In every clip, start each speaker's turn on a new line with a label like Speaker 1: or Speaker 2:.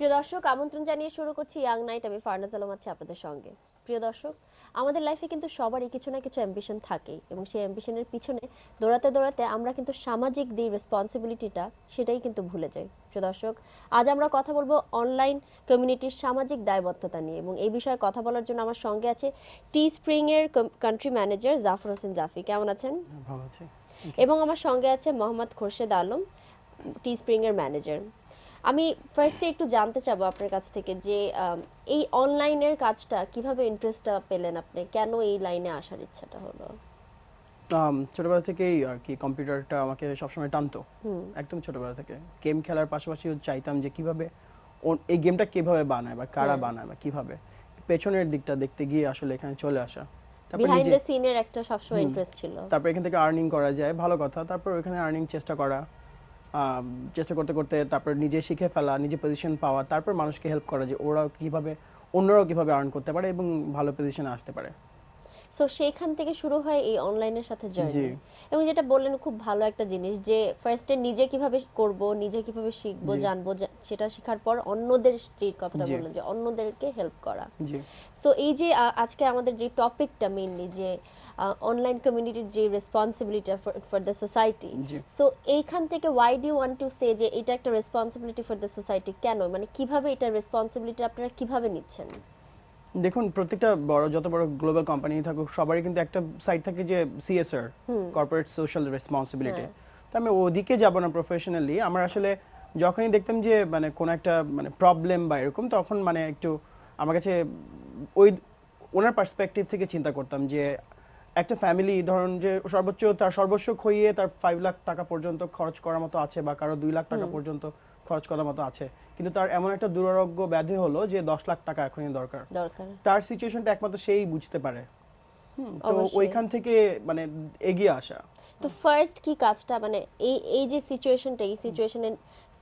Speaker 1: প্রিয় দর্শক আমন্ত্রণ জানিয়ে শুরু করছি ইয়াং নাইট আমি ফারনাজ আলম আছি আপনাদের সঙ্গে। প্রিয় দর্শক আমাদের লাইফে কিন্তু সবারই কিছু না কিছু অ্যাম্বিশন থাকে এবং সেই অ্যাম্বিশনের পিছনে দৌড়াতে দৌড়াতে আমরা কিন্তু সামাজিক যে রেসপন্সিবিলিটিটা সেটাই কিন্তু ভুলে যাই। প্রিয় দর্শক আজ আমরা কথা বলব অনলাইন কমিউনিটির সামাজিক দায়বদ্ধতা নিয়ে এবং এই বিষয়ে কথা বলার জন্য আমার সঙ্গে আছে টি স্প্রিং এর কান্ট্রি ম্যানেজার জাফর হোসেন জাফি। কেমন আছেন?
Speaker 2: ভালো আছে।
Speaker 1: এবং আমার সঙ্গে আছে মোহাম্মদ খোরশেদ আলম টি স্প্রিং এর ম্যানেজার আমি ফার্স্টে একটু জানতে চাবো আপনার কাছ থেকে যে এই অনলাইনের কাজটা কীভাবে ইন্টারেস্টটা পেলেন আপনি? কেন এই লাইনে আসার ইচ্ছাটা হলো?
Speaker 2: ছোটবেলা থেকেই আর কি কম্পিউটারটা আমাকে সবসময় টানতো। একদম ছোটবেলা থেকে। গেম খেলার পাশাপাশি চাইতাম যে কীভাবে এই গেমটা কীভাবে বানায় বা কারা। বানায় বা কীভাবে। পেছনের দিকটা দেখতে গিয়ে আসলে এখানে চলে আসা। তারপর
Speaker 1: বিহাইন্ড দ্য সিনের একটা সবসময় ইন্টারেস্ট ছিল।
Speaker 2: তারপর এখান থেকে আর্নিং করা যায় ভালো কথা। তারপর ওখানে আর্নিং চেষ্টা করা। চেষ্টা করতে করতে তারপর নিজে শিখে ফেলা নিজে পজিশন পাওয়া তারপর মানুষকে হেল্প করা যে ওরাও কীভাবে অন্যরাও কীভাবে আর্ন করতে পারে এবং ভালো পজিশনে আসতে পারে।
Speaker 1: সো সেইখান থেকে শুরু হয় এই অনলাইনের সাথে জার্নি এবং যেটা বললেন খুব ভালো একটা জিনিস যে ফার্স্টে নিজে কীভাবে করব নিজে কীভাবে শিখব। জানব সেটা শেখার পর অন্যদের যে কথাটা। বললেন যে অন্যদেরকে হেল্প করা। সো এই যে আজকে আমাদের যে টপিকটা মেইনলি যে অনলাইন কমিউনিটির যে responsibility for the society so এইখান থেকে why do want to say যে এটা একটা রেসপন্সিবিলিটি ফর দ্য সোসাইটি কেন? মানে কীভাবে এটা রেসপন্সিবিলিটি আপনারা কীভাবে নিচ্ছেন?
Speaker 2: দেখুন প্রত্যেকটা বড় যত বড় গ্লোবাল কোম্পানি থাকুক সবারই কিন্তু একটা সাইড থাকে যে সিএসআর কর্পোরেট সোশ্যাল রেসপন্সিবিলিটি তো আমি ওদিকে যাব না প্রফেশনালি আমার আসলে যখনই দেখতাম যে মানে কোনো একটা মানে প্রবলেম বা এরকম তখন মানে একটু আমার কাছে ওই ওনার পার্সপেক্টিভ থেকে চিন্তা করতাম যে একটা ফ্যামিলি ধরুন যে সর্বোচ্চ তার সর্বস্ব খইয়ে তার ফাইভ লাখ টাকা পর্যন্ত খরচ করার মতো আছে বা কারও দুই লাখ টাকা পর্যন্ত খরচ করার মতো আছে। কিন্তু তার এমন একটা দুরারোগ্য ব্যাধি হলো যে দশ লাখ টাকা এখনই দরকার।
Speaker 1: দরকার।
Speaker 2: তার সিচুয়েশনটা একমাত্র সেই বুঝতে পারে। হুম, তো ওইখান থেকে মানে এগিয়ে আসা।
Speaker 1: তো ফার্স্ট কি কাজটা? মানে এই এই যে সিচুয়েশনটা এই সিচুয়েশনে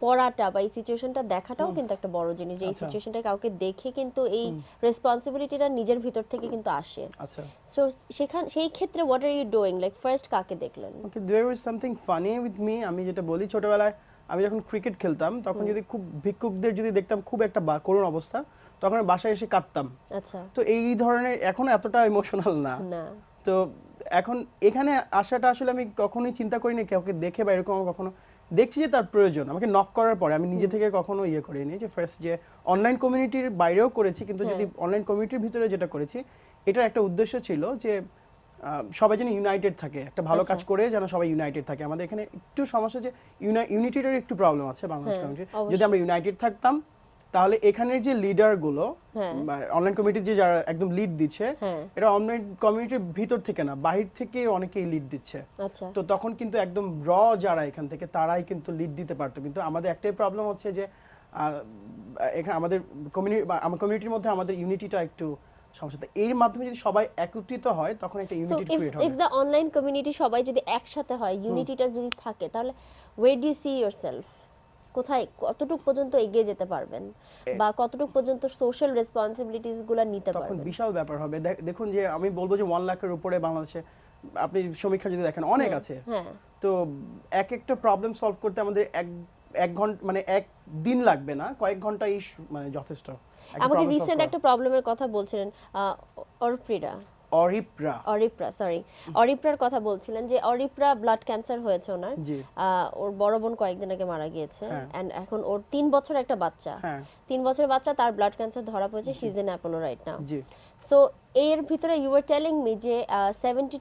Speaker 1: পড়াটা বা এই সিচুয়েশনটা দেখাটাও কিন্তু একটা বড় জিনিস যে এই
Speaker 2: আচ্ছা।
Speaker 1: সিচুয়েশনটা কাউকে দেখে কিন্তু এই রেসপন্সিবিলিটিটা নিজের ভিতর থেকে কিন্তু আসে।
Speaker 2: আচ্ছা।
Speaker 1: সো সেখান সেই ক্ষেত্রে what are you doing like first কাকে দেখলেন?
Speaker 2: Okay there is something funny with me আমি যেটা বলি ছোটবেলায় আমি যখন ক্রিকেট খেলতাম তখন যদি খুব ভিক্ষুকদের যদি দেখতাম খুব একটা বা- করুণ অবস্থা তখন বাসায় এসে কাঁদতাম।
Speaker 1: আচ্ছা।
Speaker 2: তো এই ধরনের এখন এতটা ইমোশনাল না।
Speaker 1: না।
Speaker 2: তো এখন এখানে আসাটা আসলে আমি কখনোই চিন্তা করিনি কাউকে দেখে বা এরকম কখনো দেখছি যে তার প্রয়োজন। আমাকে নক করার পরে আমি নিজে থেকে কখনো ইয়ে করিনি যে ফার্স্ট যে অনলাইন কমিউনিটির বাইরেও করেছি কিন্তু যদি অনলাইন কমিউনিটির ভিতরে যেটা করেছি এটার একটা উদ্দেশ্য ছিল যে সবাই যেন ইউনাইটেড থাকে একটা ভালো কাজ করে যেন সবাই ইউনাইটেড থাকে। আমাদের এখানে একটু সমস্যা যে ইউনিটিটার একটু প্রবলেম আছে বাংলাদেশ
Speaker 1: হ্যাঁ,
Speaker 2: কমিউনিটি যদি আমরা ইউনাইটেড থাকতাম তাহলে এখানের যে লিডারগুলো
Speaker 1: হ্যাঁ।
Speaker 2: অনলাইন কমিটি যে যারা একদম লিড দিচ্ছে। এটা অনলাইন কমিউনিটির ভিতর থেকে না বাহির থেকে অনেকেই লিড দিচ্ছে।
Speaker 1: আচ্ছা।
Speaker 2: তো তখন কিন্তু একদম র যারা এখান থেকে তারাই কিন্তু লিড দিতে পারতো। কিন্তু আমাদের একটাই প্রবলেম হচ্ছে যে এখানে আমাদের কমিউনিটি আমার কমিউনিটির মধ্যে আমাদের ইউনিটিটা একটু সমস্যা। এর মাধ্যমে যদি সবাই একত্রিত হয় তখন একটা ইউনিটি
Speaker 1: ইফ
Speaker 2: ক্রিয়েট
Speaker 1: ইফ
Speaker 2: হবে।
Speaker 1: দ্য অনলাইন কমিউনিটি সবাই যদি একসাথে হয় ইউনিটিটা যদি থাকে তাহলে ওয়ে ডু সি ইয়োরসেলফ কোথায় কতটুকু পর্যন্ত এগিয়ে যেতে পারবেন বা কতটুকু পর্যন্ত সোশ্যাল রেসপন্সিবিলিটিসগুলো নিতে
Speaker 2: তখন বিশাল ব্যাপার হবে। দেখুন যে আমি বলব যে ওয়ান লাখের উপরে বাংলাদেশে আপনি সমীক্ষা যদি দেখেন অনেক আছে।
Speaker 1: হ্যাঁ।
Speaker 2: তো এক একটা প্রবলেম সলভ করতে আমাদের এক এক ঘণ্টা মানে এক দিন লাগবে না কয়েক ঘন্টাই মানে যথেষ্ট।
Speaker 1: আমাকে রিসেন্ট। একটা প্রবলেমের কথা বলছিলেন অর্পিরা
Speaker 2: অরিপ্রা।
Speaker 1: অরিপ্রা সরি অরিপ্রার কথা বলছিলেন যে অরিপ্রা ব্লাড ক্যান্সার হয়েছে ওনার। ওর বড় বোন কয়েকদিন আগে মারা গিয়েছে।
Speaker 2: হ্যাঁ।
Speaker 1: এন্ড এখন ওর তিন বছর একটা বাচ্চা।
Speaker 2: হ্যাঁ।
Speaker 1: তিন বছরের বাচ্চা তার ব্লাড ক্যান্সার ধরা পড়েছে she's in Apollo right now so এর ভিতরে ইউ আর টেলিং মি যে seventy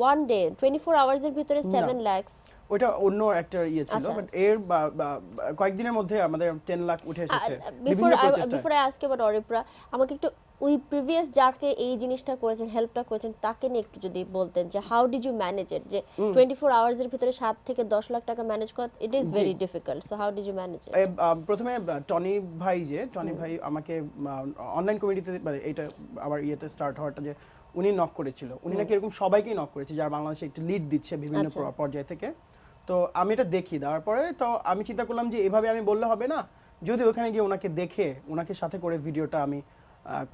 Speaker 1: one day twenty four আওয়ার্সের ভিতরে সেভেন ল্যাক্স
Speaker 2: ওটা অন্য একটা ইয়ে ছিল
Speaker 1: আচ্ছা,
Speaker 2: বাট এর বা- বা- বা- কয়েকদিনের মধ্যে আমাদের টেন লাখ উঠে এসেছে
Speaker 1: বিফোর বিফোর আই আজকে বাট অরিপ্রা আমাকে একটু ওই প্রিভিয়াস যাকে এই জিনিসটা করেছেন হেল্পটা করেছেন তাকে নিয়ে একটু যদি বলতেন যে how did you manage it যে টোয়েন্টি ফোর আওয়ার্সের ভিতরে সাত থেকে দশ লাখ টাকা ম্যানেজ করা it is very difficult so how did you manage it
Speaker 2: প্রথমে টনি ভাই যে টনি ভাই আমাকে অনলাইন কমিটিতে মানে এটা আবার ইয়েতে স্টার্ট হওয়াটা যে উনি নক করেছিল। উনি নাকি এরকম সবাইকেই নক করেছে যারা বাংলাদেশে একটু লিড দিচ্ছে বিভিন্ন
Speaker 1: আচ্ছা।
Speaker 2: পর্যায় থেকে। তো আমি এটা দেখি দেওয়ার পরে তো আমি চিন্তা করলাম যে এভাবে আমি বললে হবে না। যদি ওখানে গিয়ে ওনাকে দেখে ওনাকে সাথে করে ভিডিওটা আমি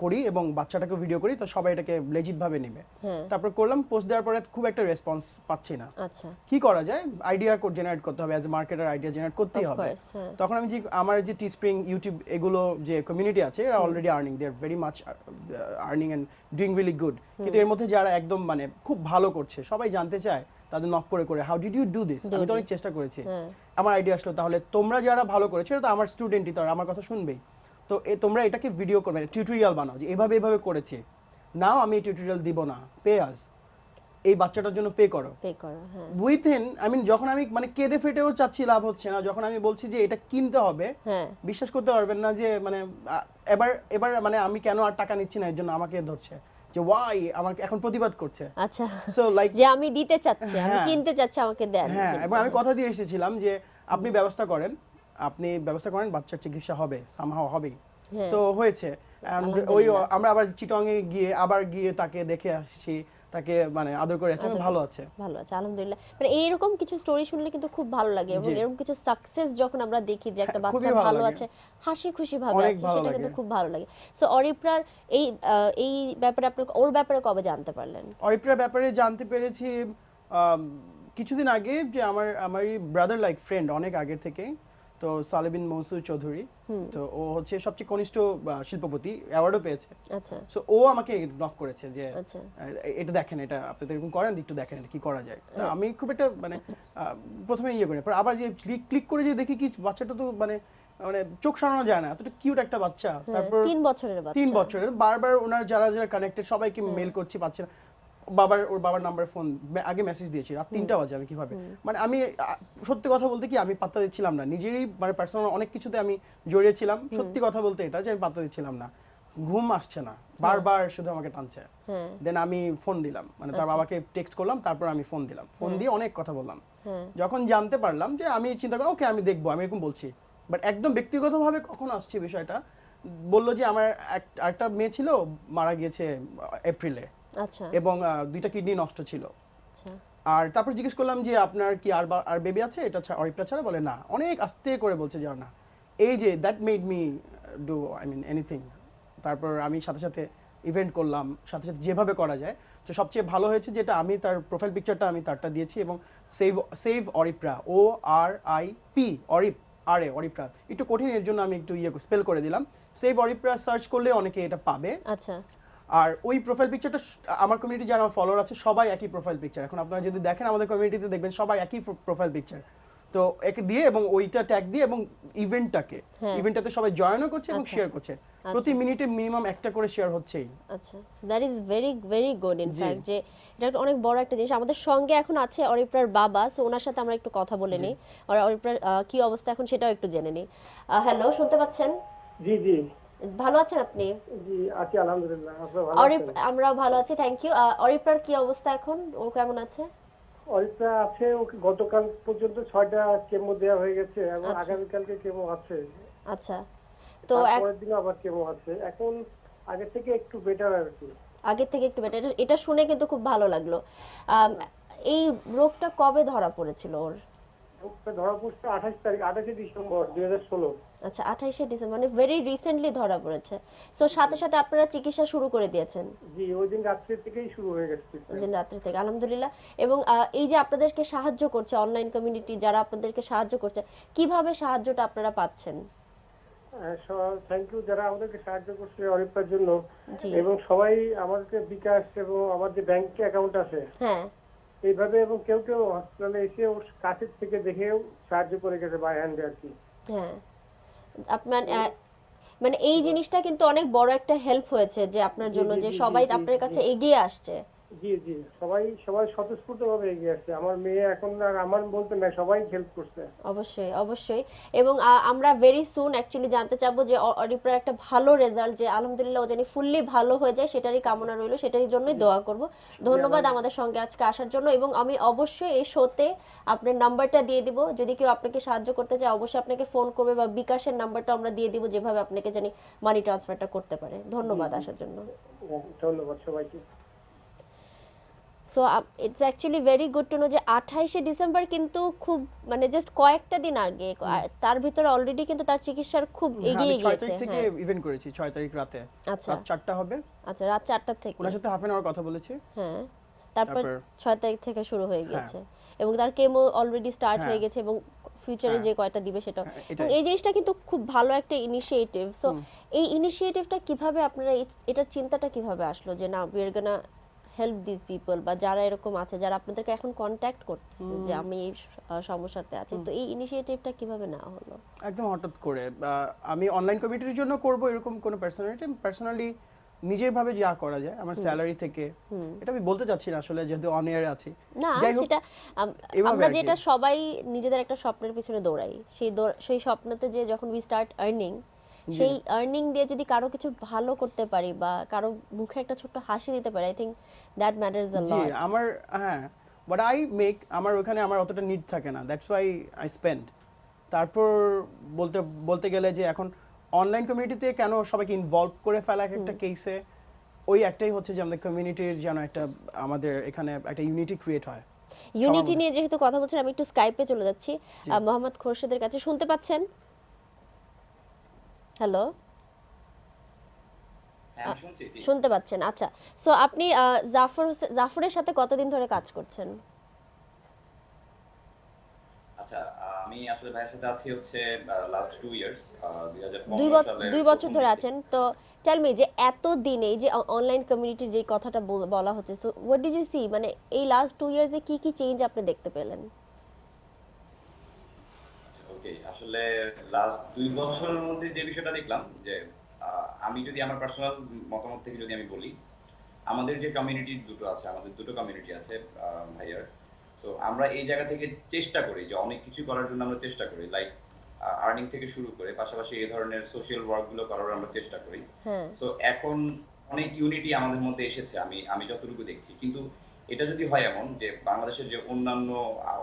Speaker 2: করি এবং বাচ্চাটাকে ভিডিও করি তো সবাই এটাকে লেজিট ভাবে নেবে। তারপর করলাম পোস্ট দেওয়ার পরে খুব একটা রেসপন্স পাচ্ছি না।
Speaker 1: আচ্ছা।
Speaker 2: কি করা যায়? আইডিয়া জেনারেট করতে হবে as a marketer idea generate করতেই হবে।
Speaker 1: হ্যাঁ।
Speaker 2: তখন আমি যে আমার যে টি স্প্রিং ইউটিউব এগুলো যে কমিউনিটি আছে এরা already earning they are very much earning and doing really good কিন্তু এর মধ্যে যারা একদম মানে খুব ভালো করছে সবাই জানতে চায় তাদের নক করে করে how did you do this আমি তো অনেক চেষ্টা করেছি।
Speaker 1: হ্যাঁ।
Speaker 2: আমার আইডিয়া আসলো তাহলে তোমরা যারা ভালো করেছ এটা তো আমার স্টুডেন্টই তো আমার কথা শুনবেই। তো এ তোমরা এটাকে ভিডিও করবে টিউটোরিয়াল বানাও যে এভাবে এভাবে করেছে। নাও আমি টিউটোরিয়াল দিব না পে আস এই বাচ্চাটার জন্য পে করো।
Speaker 1: পে করা হ্যাঁ।
Speaker 2: উইথিন আই মিন যখন আমি মানে কেঁদে ফেটেও চাচ্ছি লাভ হচ্ছে না যখন আমি বলছি যে এটা কিনতে হবে
Speaker 1: হ্যাঁ।
Speaker 2: বিশ্বাস করতে পারবেন না যে মানে এবার এবার মানে আমি কেন আর টাকা নিচ্ছি না এর জন্য আমাকে ধরছে। যে ওয়াই আমাকে এখন প্রতিবাদ করছে।
Speaker 1: আচ্ছা
Speaker 2: সো লাইক
Speaker 1: যে আমি দিতে চাচ্ছি আমি
Speaker 2: হ্যাঁ।
Speaker 1: কিনতে চাচ্ছি আমাকে দেন।
Speaker 2: হ্যাঁ এবং আমি কথা দিয়ে এসেছিলাম যে আপনি ব্যবস্থা করেন আপনি ব্যবস্থা করেন বাচ্চার চিকিৎসা হবে সামহাও হবেই।
Speaker 1: হ্যাঁ।
Speaker 2: তো হয়েছে। ওই আমরা আবার চিটং এ গিয়ে আবার গিয়ে তাকে দেখে আসছি। তাকে মানে আদর করে
Speaker 1: আদর
Speaker 2: ভালো আছে।
Speaker 1: ভালো আছে আলহামদুলিল্লাহ। মানে এইরকম কিছু স্টোরি শুনলে কিন্তু খুব ভালো লাগে এবং এরকম কিছু সাকসেস যখন আমরা দেখি যে একটা
Speaker 2: হ্যাঁ,
Speaker 1: বাচ্চা
Speaker 2: ভালো
Speaker 1: আছে হাসি খুশি ভাবে আছে সেটা কিন্তু খুব ভালো লাগে। সো অরিপ্রার এই এই ব্যাপারে আপনি ওর ব্যাপারে কবে জানতে পারলেন?
Speaker 2: অরিপ্রার ব্যাপারে জানতে পেরেছি কিছুদিন আগে যে আমার আমারই ব্রাদার লাইক ফ্রেন্ড অনেক আগের থেকে তো সালেবিন মনসুর চৌধুরী। তো ও হচ্ছে সবচেয়ে কনিষ্ঠ শিল্পপতি অ্যাওয়ার্ডও পেয়েছে।
Speaker 1: আচ্ছা।
Speaker 2: সো ও আমাকে নক করেছে যে
Speaker 1: আচ্ছা।
Speaker 2: এটা দেখেন এটা আপনি তো এরকম করেন একটু দেখেন এটা কি করা যায়। তা আমি খুব একটা মানে প্রথমে ইয়ে করি পর আবার যে ক্লিক করে যে দেখি কি বাচ্চাটা তো মানে মানে চোখ সারানো যায় না এতটা কিউট একটা বাচ্চা।
Speaker 1: হ্যাঁ,
Speaker 2: তারপর
Speaker 1: তিন বছরের বাচ্চা।
Speaker 2: তিন বছরের বারবার ওনার যারা যারা কানেক্টেড সবাইকে মেল করছি পাচ্ছে না। বাবার ওর বাবার নাম্বার ফোন আগে মেসেজ দিয়েছি রাত তিনটা বাজে আমি কীভাবে? মানে আমি সত্যি কথা বলতে কি আমি পাত্তা দিচ্ছিলাম না। নিজেরই মানে পার্সোনাল অনেক কিছুতে আমি জড়িয়েছিলাম। সত্যি কথা বলতে এটা যে আমি পাত্তা দিচ্ছিলাম না। ঘুম আসছে না। বারবার শুধু আমাকে টানছে। দেন আমি ফোন দিলাম। মানে তার বাবাকে টেক্সট করলাম তারপর আমি ফোন দিলাম। ফোন দিয়ে অনেক কথা বললাম। যখন জানতে পারলাম যে আমি চিন্তা করলাম ওকে আমি দেখব আমি এরকম বলছি। বাট একদম ব্যক্তিগতভাবে কখন আসছে বিষয়টা? বলল যে আমার এক- আরেকটা মেয়ে ছিল মারা গিয়েছে এপ্রিলে
Speaker 1: আচ্ছা
Speaker 2: এবং দুইটা কিডনি নষ্ট ছিল।
Speaker 1: আচ্ছা।
Speaker 2: আর তারপর জিজ্ঞেস করলাম যে আপনার কি আর আর বেবি আছে? এটা অরিপটা ছাড়া? বলে না। অনেক আস্তে করে বলছে যে না। এই যে that made me do I mean anything তারপর আমি সাথে সাথে ইভেন্ট করলাম সাথে সাথে যেভাবে করা যায়। তো সবচেয়ে ভালো হয়েছে যেটা আমি তার প্রোফাইল পিকচারটা আমি তারটা দিয়েছি এবং save save Aripra O R I P অরিপ R A অরিপ্রা একটু কঠিন এর জন্য আমি একটু ইয়ে স্পেল করে দিলাম। সেভ অরিপ্রা সার্চ করলে অনেকে এটা পাবে।
Speaker 1: আচ্ছা।
Speaker 2: আর ওই প্রোফাইল পিকচারটা আমার কমিউনিটি যারা ফলোয়ার আছে সবাই একই প্রোফাইল পিকচার এখন আপনারা যদি দেখেন আমাদের কমিউনিটিতে দেখবেন সবাই একই প্রোফাইল পিকচার তো একে দিয়ে এবং ওইটা ট্যাগ দিয়ে এবং ইভেন্টটাকে
Speaker 1: হ্যাঁ।
Speaker 2: ইভেন্টটাতে সবাই জয়েনও করছে এবং
Speaker 1: আচ্ছা।
Speaker 2: শেয়ার করছে। প্রতি মিনিটে মিনিমাম একটা করে শেয়ার হচ্ছেই।
Speaker 1: আচ্ছা। That is very very good
Speaker 2: G.
Speaker 1: In fact যে এটা একটা অনেক বড় একটা জিনিস। আমাদের সঙ্গে এখন আছে অরিপ্রার বাবা সো ওনার সাথে আমরা একটু কথা বলে নিই। আর অরিপ্রার আহ, কি অবস্থা? এখন সেটাও একটু জেনে নিই। হ্যালো শুনতে পাচ্ছেন?
Speaker 3: জি জি।
Speaker 1: ভালো আছেন আপনি?
Speaker 3: জি আছি আলহামদুলিল্লাহ আপনারা ভালো আছেন?
Speaker 1: আমরা ভালো আছি থ্যাংক ইউ অরিপ্রার কি অবস্থা এখন? ও কেমন আছে?
Speaker 3: অরিত্রা আছে ওকে গতকাল পর্যন্ত ছয়টা কেমো দেওয়া হয়ে গেছে এবং
Speaker 1: আচ্ছা।
Speaker 3: আগামীকালকে কেমো আছে।
Speaker 1: আচ্ছা। তো
Speaker 3: তারপরের দিনও আবার কেমো আছে। এখন আগে থেকে একটু বেটার আর কি।
Speaker 1: আগের থেকে একটু বেটার এটা শুনে কিন্তু খুব ভালো লাগল। এই রোগটা কবে ধরা পড়েছিল ওর?
Speaker 3: ধরা পড়ছে আঠাশ তারিখ আঠাশে ডিসেম্বর দুই হাজার ষোলো।
Speaker 1: আচ্ছা ডিসেম্বর মানে ভেরি রিসেন্টলি ধরা পড়েছে। সো সাথে সাথে আপনারা চিকিৎসা শুরু করে দিয়েছেন?
Speaker 3: জি ওই দিন রাত্রি থেকেই শুরু হয়ে গেছে
Speaker 1: দিন রাত্রি থেকে আলহামদুলিল্লাহ। এবং এই যে আপনাদেরকে সাহায্য করছে অনলাইন কমিউনিটি যারা আপনাদেরকে সাহায্য করছে কীভাবে সাহায্যটা আপনারা পাচ্ছেন?
Speaker 3: থ্যাংক ইউ যারা আমাদেরকে সাহায্য করছে জন্য। এবং সবাই আমাদেরকে বিকাশ এবং আমার যে ব্যাংক অ্যাকাউন্ট আছে।
Speaker 1: হ্যাঁ।
Speaker 3: এইভাবে এবং কেউ কেউ হসপিটালে এসে ওর কাছের থেকে দেখেও সাহায্য করে গেছে বাই হ্যান্ডে আর কি।
Speaker 1: হ্যাঁ। আপনার মানে এই জিনিসটা কিন্তু অনেক বড় একটা হেল্প হয়েছে যে আপনার জন্য যে সবাই আপনার কাছে এগিয়ে আসছে।
Speaker 3: জি জি। সবাই সবাই স্বতঃস্ফূর্ত ভাবে এগিয়ে আসছে। আমার মেয়ে এখন আর আমার বলতে না সবাই হেল্প করছে।
Speaker 1: অবশ্যই অবশ্যই। এবং আমরা ভেরি সুন অ্যাকচুয়ালি জানতে চাবো যে অরিপ্রার একটা ভালো রেজাল্ট যে আলহামদুলিল্লাহ ও জানি ফুললি ভালো হয়ে যায় সেটারই কামনা রইল সেটারই জন্যই দোয়া করব। ধন্যবাদ। আমাদের সঙ্গে আজকে আসার জন্য এবং আমি অবশ্যই এই শোতে আপনার নাম্বারটা দিয়ে দিব। যদি কেউ আপনাকে সাহায্য করতে চায় অবশ্যই আপনাকে ফোন করবে বা বিকাশের নাম্বারটা আমরা দিয়ে দিব যেভাবে আপনাকে জানি মানি ট্রান্সফারটা করতে পারে। ধন্যবাদ আসার জন্য।
Speaker 3: ধন্যবাদ সবাইকে।
Speaker 1: So it's actually very good to know যে আঠাইশে ডিসেম্বর কিন্তু খুব মানে জাস্ট কয়েকটা দিন আগে তার ভিতরে অলরেডি কিন্তু তার চিকিৎসার খুব
Speaker 2: হ্যাঁ,
Speaker 1: এগিয়ে গিয়েছে
Speaker 2: তারিখ থেকে
Speaker 1: হ্যাঁ।
Speaker 2: ইভেন্ট করেছি ছয় তারিখ রাতে।
Speaker 1: আচ্ছা।
Speaker 2: রাত চারটা হবে।
Speaker 1: আচ্ছা রাত চারটার থেকে।
Speaker 2: ওনার সাথে হাফ অ্যান আওয়ার কথা বলেছি।
Speaker 1: হ্যাঁ। তারপর
Speaker 2: তারপর-
Speaker 1: ছয় তারিখ থেকে শুরু হয়ে
Speaker 2: হ্যাঁ।
Speaker 1: গেছে এবং তার কেমো অলরেডি স্টার্ট
Speaker 2: হ্যাঁ।
Speaker 1: হয়ে গেছে এবং ফিউচারে
Speaker 2: হ্যাঁ।
Speaker 1: যে কয়টা দিবে সেটা।
Speaker 2: হ্যাঁ,
Speaker 1: এবং এই জিনিসটা কিন্তু খুব ভালো একটা ইনিশিয়েটিভ সো এই ইনিশিয়েটিভটা কীভাবে আপনারা এটার চিন্তাটা কীভাবে আসলো? যে না we are gonna help this people বা যারা এরকম আছে যারা আপনাদেরকে এখন কন্ট্যাক্ট করতেছে যে আমি এই সমস্যাতে আছি তো এই ইনিশিয়েটিভটা কীভাবে নেওয়া হলো?
Speaker 2: একদম হঠাৎ করে আমি অনলাইন কমিটির জন্য করব এরকম কোনো পার্সোনালিটি পার্সোনালি নিজের ভাবে যা করা যায় আমার স্যালারি থেকে। এটা আমি বলতে চাচ্ছি না আসলে যেহেতু অন এয়ার আছি।
Speaker 1: না সেটা আমরা যেটা সবাই নিজেদের একটা স্বপ্নের পিছনে দৌড়াই সেই সেই স্বপ্নতে যে যখন উই স্টার্ট আর্নিং সেই আর্নিং দিয়ে যদি কারও কিছু ভালো করতে পারি বা কারও মুখে একটা ছোট্ট হাসি দিতে পারি I think that matters a lot
Speaker 2: আমার হ্যাঁ বাট আই মেক আমার ওখানে আমার অতটা নিড থাকে না দ্যাটস ওয়াই আই স্পেন্ড তারপর বলতে বলতে গেলে যে এখন অনলাইন কমিউনিটিতে কেন সবাইকে ইনভলভ করে ফেলা এক একটা কেসে ওই একটাই হচ্ছে যে আমাদের কমিউনিটির যেন একটা আমাদের এখানে একটা ইউনিটি ক্রিয়েট হয়।
Speaker 1: ইউনিটি নিয়ে যেহেতু কথা বলছেন আমি একটু স্কাইপে চলে যাচ্ছি। মোহাম্মদ খোরশেদের কাছে শুনতে পাচ্ছেন? হ্যালো
Speaker 4: হ্যাঁ।
Speaker 1: শুনতে পাচ্ছেন আচ্ছা। সো আপনি জাফর জাফরের সাথে কতদিন ধরে কাজ করছেন?
Speaker 4: আচ্ছা আমি আসলে ভাইয়ের সাথে আছি হচ্ছে লাস্ট টু ইয়ার্স
Speaker 1: দুই বছর দুই বছর ধরে আছেন। তো টেল মি যে এত দিন যে অনলাইন কমিউনিটির যে কথাটা বল- হচ্ছে so what did you see মানে এই লাস্ট টু ইয়ার্সে কি কি চেঞ্জ আপনি দেখতে পেলেন?
Speaker 4: ওকে আসলে লাস্ট দুই বছরের মধ্যে যে বিষয়টা দেখলাম যে আমি যদি আমার পার্সোনাল মতামত থেকে যদি আমি বলি আমাদের যে কমিউনিটি দুটো আছে আমাদের দুটো কমিউনিটি আছে ভাইয়ার। তো আমরা এই জায়গা থেকে চেষ্টা করি যে অনেক কিছু করার জন্য আমরা চেষ্টা করি লাইক আর্নিং থেকে শুরু করে পাশাপাশি এই ধরনের সোশ্যাল ওয়ার্কগুলো করার আমরা চেষ্টা করি।
Speaker 1: হ্যাঁ।
Speaker 4: তো এখন অনেক ইউনিটি আমাদের মধ্যে এসেছে আমি আমি যতটুকু দেখছি। কিন্তু এটা যদি হয় এমন যে বাংলাদেশের যে অন্যান্য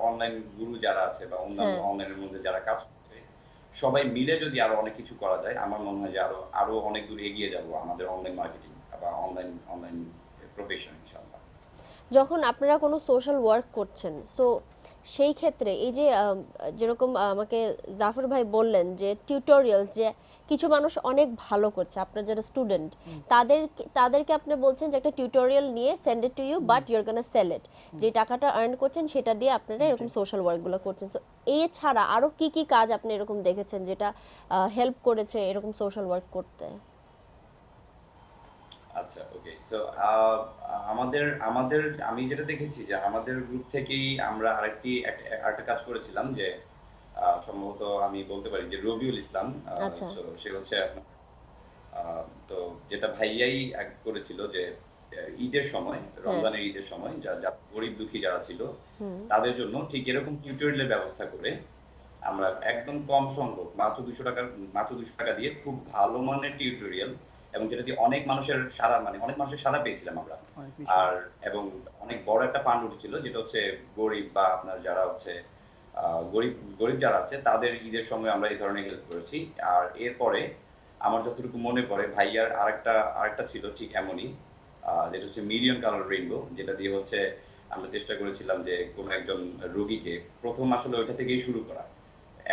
Speaker 4: অনলাইন গুরু যারা আছে বা অন্যান্য
Speaker 1: হ্যাঁ।
Speaker 4: অনলাইনের মধ্যে যারা কাজ সবাই মিলে যদি আরও অনেক কিছু করা যায়, আমার মনে হয় যে আরও আরও অনেক দূর এগিয়ে যাব আমাদের অনলাইন মার্কেটিং বা অনলাইন অনলাইন প্রফেশন ইনশাআল্লাহ।
Speaker 1: যখন আপনারা কোনো সোশ্যাল ওয়ার্ক করছেন সো সেই ক্ষেত্রে এই যে যেরকম আমাকে জাফর ভাই বললেন যে টিউটোরিয়াল যে কিছু মানুষ অনেক ভালো করছে আপনার যারা স্টুডেন্ট তাদের তাদেরকে আপনি বলছেন যে একটা টিউটোরিয়াল নিয়ে send it to you but your gonna sell it যে টাকাটা আর্ন করছেন সেটা দিয়ে আপনারা এরকম সোশ্যাল ওয়ার্কগুলো করছেন। সো এছাড়া আরও কি কি কাজ আপনি এরকম দেখেছেন যেটা হেল্প করেছে এরকম সোশ্যাল ওয়ার্ক করতে?
Speaker 4: আচ্ছা ওকে সো আমাদের আমাদের আমি যেটা দেখেছি যে আমাদের গ্রুপ থেকেই আমরা আরেকটি এক- আরেকটা কাজ করেছিলাম যে সম্ভবত আমি বলতে পারি যে রবিউল ইসলাম
Speaker 1: আচ্ছা।
Speaker 4: সে হচ্ছে তো যেটা ভাইয়াই এক করেছিল যে ঈদের সময় রমজানের ঈদের সময় যা যা গরিব দুঃখী যারা ছিল তাদের জন্য ঠিক এরকম টিউটোরিয়ালের ব্যবস্থা করে আমরা একদম কম সংখ্যক মাত্র দুশো টাকা মাত্র দুশো টাকা দিয়ে খুব ভালো মানের টিউটোরিয়াল এবং যেটা দিয়ে অনেক মানুষের সারা মানে অনেক মানুষের সারা পেয়েছিলাম আমরা। আর এবং অনেক বড় একটা ফান্ড উঠেছিল যেটা হচ্ছে গরিব বা আপনার যারা হচ্ছে আহ, গরিব গরিব যারা আছে, তাদের ঈদের সময় আমরা এই ধরনের হেল্প করেছি। আর এরপরে আমার যতটুকু মনে পড়ে, ভাইয়ার আরেকটা আরেকটা ছিল ঠিক এমনই যেটা হচ্ছে মিলিয়ন কালার রেইনবো যেটা দিয়ে হচ্ছে আমরা চেষ্টা করেছিলাম যে কোনো একজন রোগীকে প্রথম আসলে ওইটা থেকেই শুরু করা।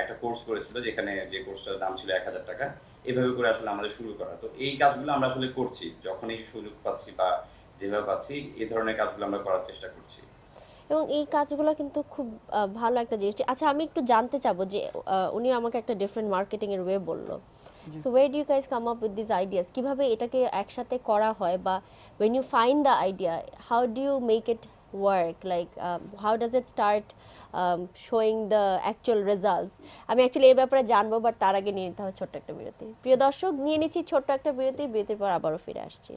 Speaker 4: একটা কোর্স করেছিল যেখানে যে কোর্সটার দাম ছিল এক হাজার টাকা, এভাবে করে আসলে আমাদের শুরু করা। তো এই কাজগুলো আমরা আসলে করছি, যখনই সুযোগ পাচ্ছি বা যেভাবে পাচ্ছি, এই ধরনের কাজগুলো আমরা করার চেষ্টা করছি।
Speaker 1: এবং এই কাজগুলো কিন্তু খুব ভালো একটা জিনিস। আচ্ছা আমি একটু জানতে চাবো যে উনি আমাকে একটা ডিফারেন্ট মার্কেটিং এর ওয়ে বলল। So way do you guys come up with this ideas কীভাবে এটাকে একসাথে করা হয় বা when you find the idea how do you make it work like how does it start showing the actual results আমি actually এই ব্যাপারে জানব বাট তার আগে নিয়ে নিতে হবে ছোট্ট একটা বিরতি। প্রিয় দর্শক নিয়ে নিচ্ছি ছোট্ট একটা বিরতি। বিরতির পর আবারও ফিরে আসছি।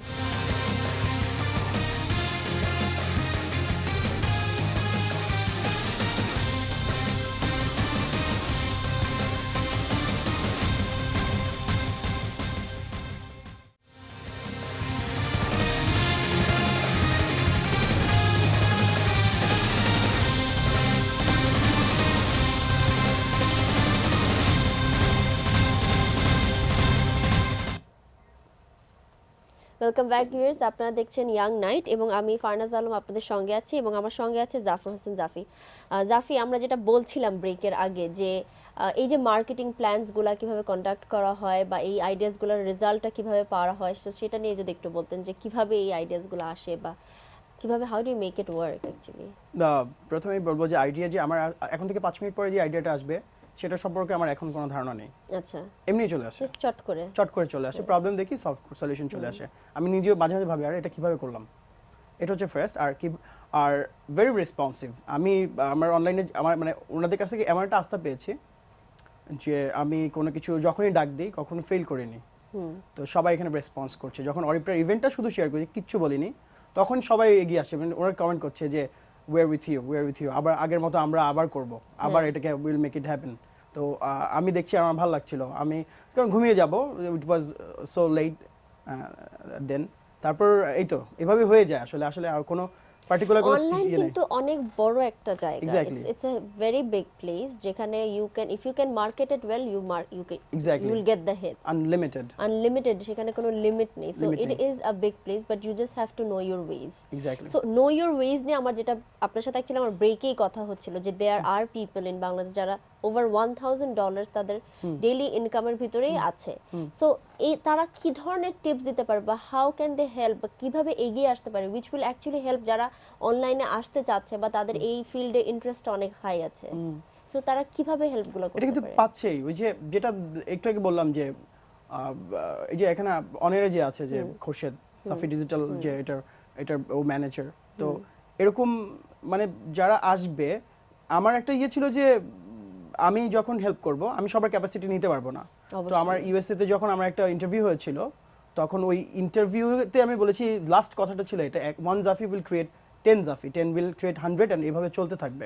Speaker 1: ওয়েলকাম ব্যাক ভিউয়ার্স আপনারা দেখছেন ইয়াং নাইট এবং আমি ফারনাজ আলম আপনাদের সঙ্গে আছি এবং আমার সঙ্গে আছে জাফর হোসেন জাফি। জাফি, আমরা যেটা বলছিলাম ব্রেকের আগে যে এই যে মার্কেটিং প্ল্যানসগুলো কীভাবে কন্ডাক্ট করা হয় বা এই আইডিয়াসগুলোর রেজাল্টটা কীভাবে পাওয়া হয় তো সেটা নিয়ে যদি একটু বলতেন যে কীভাবে এই আইডিয়াসগুলো আসে বা কীভাবে how do make it work actually
Speaker 2: প্রথমেই বলব যে আইডিয়া যে আমার, এখন থেকে পাঁচ মিনিট পরে যে আইডিয়াটা আসবে সেটা সম্পর্কে আমার এখন কোনো ধারণা নেই।
Speaker 1: আচ্ছা।
Speaker 2: এমনি চলে আসে।
Speaker 1: চট করে।
Speaker 2: চট করে চলে আসে। প্রবলেম দেখি সলভ সলিউশন চলে আসে। আমি নিজেও মাঝে মাঝে ভাবি আর এটা কীভাবে করলাম? এটা হচ্ছে ফার্স্ট আর কি আর ভেরি রেসপন্সিভ আমি আমার অনলাইনে আমার মানে ওনাদের কাছ থেকে এমন একটা আস্থা পেয়েছি যে আমি কোনো কিছু যখনই ডাক দিই কখনো ফেল করিনি।
Speaker 1: হুম।
Speaker 2: তো সবাই এখানে রেসপন্স করছে। যখন অরিপ্রার ইভেন্টটা শুধু শেয়ার করি কিচ্ছু বলিনি তখন সবাই এগিয়ে আসে। মানে ওরা কমেন্ট করছে যে we're with you we're with you আবার আগের মতো আমরা আবার করব। আবার এটাকে উইল মেক ইট হ্যাপেন তো আমি দেখছি আমার ভালো লাগছিল। আমি কারণ ঘুমিয়ে যাব ইট ওয়াজ সো লেট দেন তারপর এই তো এভাবে হয়ে যায় আসলে। আসলে আর কোনো পার্টিকুলার কোনো
Speaker 1: অনলাইন কিন্তু অনেক বড় একটা জায়গা. It's a very big place যেখানে you can if you can market it well you mark you can. You will get the hit
Speaker 2: unlimited
Speaker 1: unlimited সেখানে কোনো লিমিট নেই। So it. Is a big place but you just have to know your ways
Speaker 2: exactly
Speaker 1: so know your ways নিয়ে আমার যেটা আপনার সাথে actually আমার ব্রেকেই কথা হচ্ছিল যে there are people in Bangladesh যারা ওভার ওয়ান থাউজেন্ড ডলার তাদের ডেইলি ইনকামের ভিতরেই আছে। সো এই তারা কি ধরনের টিপস দিতে পারে বা হাউ ক্যান দে হেল্প কীভাবে এগিয়ে আসতে পারে উইচ উইল অ্যাকচুয়ালি হেল্প যারা অনলাইনে আসতে চাচ্ছে বা তাদের এই ফিল্ডে ইন্টারেস্ট অনেক হাই আছে। সো তারা কীভাবে হেল্পগুলো
Speaker 2: এটা
Speaker 1: করতে
Speaker 2: কিন্তু
Speaker 1: পারে?
Speaker 2: পাচ্ছেই। ওই যে যেটা একটু আগে বললাম যে এই যে এখানে অনেরে যে আছে যে খোরশেদ সাফি ডিজিটাল যে এটার এটার ও ম্যানেজার তো এরকম মানে যারা আসবে আমার একটা ইয়ে ছিল যে আমি যখন হেল্প করব আমি সবার ক্যাপাসিটি নিতে পারব না। তো আমার ইউএসএ তে যখন আমার একটা ইন্টারভিউ হয়েছিল তখন ওই ইন্টারভিউতে আমি বলেছি লাস্ট কথাটা ছিল এটা one Jafi will create ten Jafi ten will create hundred and এভাবে চলতে থাকবে।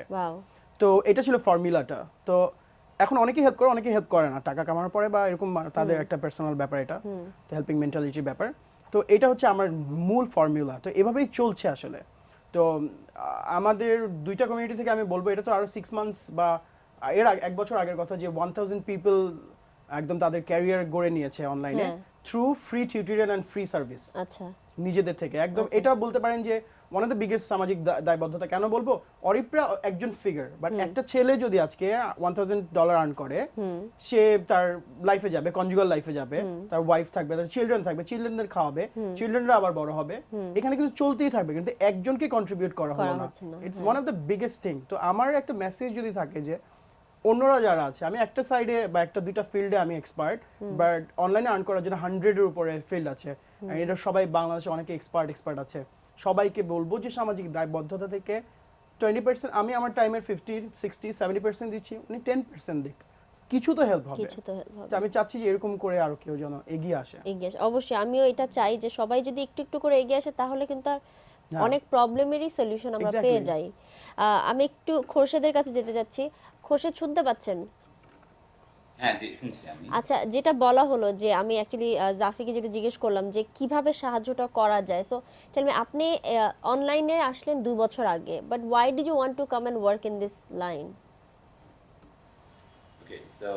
Speaker 2: তো এটা ছিল ফর্মুলাটা তো এখন অনেকেই হেল্প করে অনেকেই হেল্প করে না। টাকা কামানোর পরে বা এরকম তাদের একটা পার্সোনাল ব্যাপার এটা তো হেল্পিং মেন্টালিটির ব্যাপার। তো এটা হচ্ছে আমার মূল ফর্মুলা তো এভাবেই চলছে আসলে। তো আমাদের দুইটা কমিউনিটি থেকে আমি বলব এটা তো আরও সিক্স মান্থস বা এর এক বছর আগের কথা যে ওয়ান থাউজেন্ড পিপল একদম তাদের ক্যারিয়ার গড়ে নিয়েছে অনলাইনে। Through free tutorial and free service
Speaker 1: আচ্ছা।
Speaker 2: নিজেদের থেকে। একদম
Speaker 1: আচ্ছা।
Speaker 2: এটা বলতে পারেন যে ওয়ান অফ দ্য বিগেস্ট সামাজিক দায়বদ্ধতা কেন বলব? অরিপ্রা একজন ফিগার বাট একটা ছেলে যদি আজকে ওয়ান থাউজেন্ড ডলার আর্ন করে সে তার লাইফে যাবে কনজুগাল লাইফে যাবে তার ওয়াইফ থাকবে তার চিলড্রেন থাকবে চিলড্রেনদের খাওয়াবে চিলড্রেনরা আবার বড় হবে। এখানে কিন্তু চলতেই থাকবে কিন্তু একজনকে কন্ট্রিবিউট করা হলো না, it's one of the biggest thing তো আমার একটা মেসেজ যদি থাকে যে অন্যরা যারা আছে আমি একটা সাইডে বা একটা দুইটা ফিল্ডে আমি এক্সপার্ট বাট অনলাইনে আর্ন করার জন্য হান্ড্রেডের উপরে ফিল্ড আছে। এটা সবাই বাংলাদেশে অনেকে এক্সপার্ট এক্সপার্ট আছে। সবাইকে বলব যে সামাজিক দায়বদ্ধতা থেকে টোয়েন্টি পার্সেন্ট আমি আমার টাইমের ফিফটি সিক্সটি সেভেন্টি পার্সেন্ট দিচ্ছি উনি টেন পার্সেন্ট দিক। কিছু তো হেল্প হবে।
Speaker 1: কিছু তো হবে।
Speaker 2: আমি চাচ্ছি যে এরকম করে আরও কেউ যেন এগিয়ে আসে।
Speaker 1: এগিয়ে আসে। অবশ্যই আমিও এটা চাই যে সবাই যদি একটু একটু করে এগিয়ে আসে তাহলে কিন্তু আর
Speaker 2: হ্যাঁ।
Speaker 1: অনেক প্রবলেমেরই সলিউশন আমরা. পেয়ে যাই। আমি একটু খোরশেদের কাছে যেতে যাচ্ছি। খোরশেদ শুনতে পাচ্ছেন?
Speaker 4: হ্যাঁ
Speaker 1: আচ্ছা যেটা বলা হলো যে আমি অ্যাকচুয়ালি জাফিকে যেটা জিজ্ঞেস করলাম যে কীভাবে সাহায্যটা করা যায়। সো টেল মি আপনি অনলাইনে আসলেন দুই বছর আগে but why did you want to come and work in this line
Speaker 4: okay so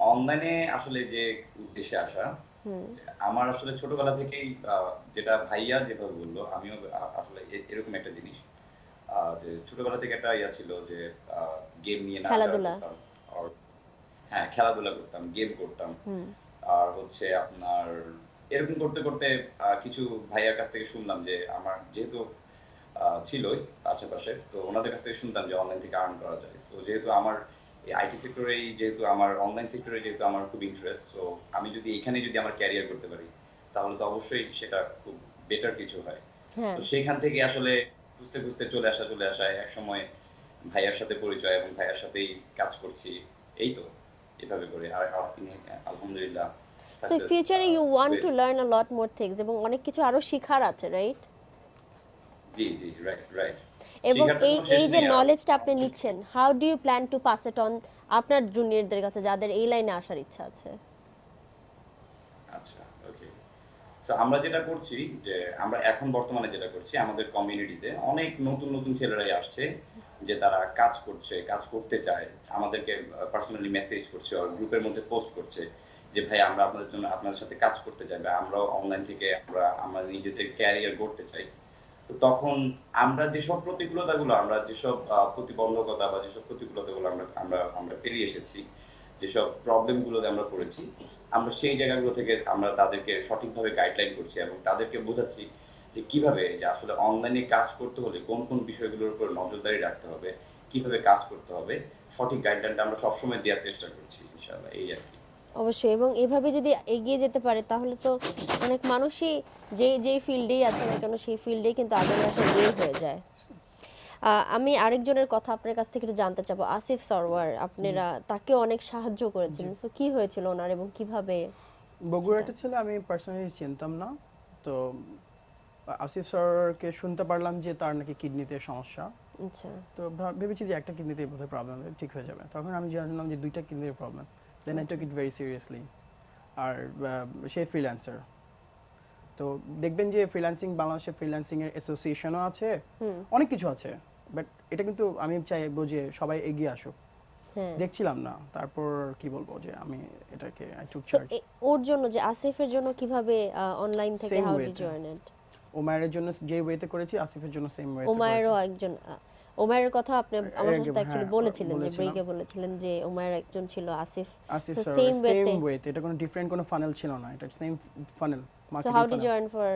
Speaker 4: অনলাইনে আসলে যে উদ্দেশ্যে আসা আমার আসলে ছোটবেলা থেকেই যেটা ভাইয়া যেভাবে বলল আমিও আসলে এরকম একটা জিনিস। যে ছোটবেলা থেকে একটা ইয়া ছিল যে গেম নিয়ে
Speaker 1: খেলাধুলা।
Speaker 4: হ্যাঁ খেলাধুলা করতাম গেম করতাম। আর হচ্ছে আপনার এরকম করতে করতে কিছু ভাইয়ার কাছ থেকে শুনলাম যে আমার যেহেতু ছিলই আশেপাশে তো ওনাদের কাছ থেকে শুনতাম যে অনলাইন থেকে আর্ন করা যায়। তো যেহেতু আমার আইটি সেক্টরেই যেহেতু আমার অনলাইন সেক্টরে যেহেতু আমার খুব ইন্টারেস্ট তো আমি যদি এখানে যদি আমার ক্যারিয়ার করতে পারি তাহলে তো অবশ্যই সেটা খুব বেটার কিছু হয়।
Speaker 1: হ্যাঁ।
Speaker 4: তো সেখান থেকে আসলে খুঁজতে খুঁজতে চলে আসা চলে আসা এক সময় ভাইয়ার সাথে পরিচয় এবং ভাইয়ার সাথেই কাজ করছি। এই তো এভাবে করে। আর তিনি আলহামদুলিল্লাহ
Speaker 1: সো ফিউচারে you want to. Learn a lot more things এবং অনেক কিছু আরও শেখার আছে রাইট
Speaker 4: জি জি রাইট রাইট
Speaker 1: এবং এই এই যে নলেজটা আপনি নিচ্ছেন how do you plan to pass it on আপনার জুনিয়রদের কাছে যাদের এই লাইনে আসার ইচ্ছা আছে
Speaker 4: আচ্ছা ওকে তো আমরা যেটা করছি যে আমরা এখন বর্তমানে যেটা করছি, আমাদের কমিউনিটিতে অনেক নতুন নতুন ছেলেরাই আসছে যে তারা কাজ করছে, কাজ করতে চায়। আমাদেরকে পার্সোনালি মেসেজ করছে আর গ্রুপের মধ্যে পোস্ট করছে যে, ভাই, আমরা আপনাদের জন্য আপনাদের সাথে কাজ করতে চাই বা আমরাও অনলাইন থেকে আমরা আমাদের নিজেদের ক্যারিয়ার গড়তে চাই। তো তখন আমরা যেসব প্রতিকূলতাগুলো, আমরা যেসব প্রতিবন্ধকতা বা যেসব প্রতিকূলতাগুলো আমরা আমরা আমরা পেরিয়ে এসেছি, যেসব প্রবলেমগুলোতে আমরা পড়েছি আমরা সেই জায়গাগুলো থেকে আমরা তাদেরকে সঠিকভাবে গাইডলাইন করছি এবং তাদেরকে বোঝাচ্ছি যে কীভাবে যে আসলে অনলাইনে কাজ করতে হলে কোন কোন বিষয়গুলোর উপর নজরদারি রাখতে হবে, কীভাবে কাজ করতে হবে, সঠিক গাইডলাইনটা আমরা সবসময় দেওয়ার চেষ্টা করছি, ইনশাআল্লাহ, এই আর কি।
Speaker 1: অবশ্যই, এবং এভাবে যদি এগিয়ে যেতে পারে, তাহলে তো অনেক মানুষই যে যে ফিল্ডেই আছে না কেন, সেই ফিল্ডেই কিন্তু আগে একটা হয়ে যায়। আমি আরেকজনের কথা আপনার কাছ থেকে একটু জানতে চাবো। আসিফ সরওয়ার আপনারা তাকে অনেক সাহায্য করেছিলেন। তো কি হয়েছিল ওনার এবং কীভাবে
Speaker 2: বগুড়াটা ছেলে আমি পার্সোনালি চিনতাম না। তো আসিফ স্যারকে শুনতে পারলাম যে তার নাকি কিডনিতে সমস্যা।
Speaker 1: আচ্ছা।
Speaker 2: তো ভেবেছি যে একটা কিডনিতে বোধহয় প্রবলেম ঠিক হয়ে যাবে। তখন আমি জানলাম যে দুইটা কিডনির problem then I took it very seriously আর সে ফ্রিল্যান্সার তো দেখবেন যে ফ্রিল্যান্সিং বাংলাদেশে ফ্রিল্যান্সিং এর অ্যাসোসিয়েশনও আছে অনেক কিছু আছে। বাট এটা কিন্তু আমি চাইব যে সবাই এগিয়ে আসুক।
Speaker 1: হ্যাঁ।
Speaker 2: দেখছিলাম না তারপর কি বলব যে আমি এটাকে আই টুক চার্জ
Speaker 1: ওর জন্য যে আসিফের জন্য কীভাবে অনলাইন থেকে how did join it
Speaker 2: Omayer জন্য যে ওয়েতে করেছি আসিফের জন্য সেম ওয়েতে
Speaker 1: ওমায়েরও একজন ওমায়ের কথা আপনি আমার সাথে অ্যাকচুয়ালি বলেছিলেন যে ব্রেকে বলেছিলেন যে ওমায়ের একজন ছিল আসিফ।
Speaker 2: আসিফ সেম। ওয়েতে এটা কোনো ডিফারেন্ট কোনো ফানেল ছিল না। এটা same funnel
Speaker 1: so how did join for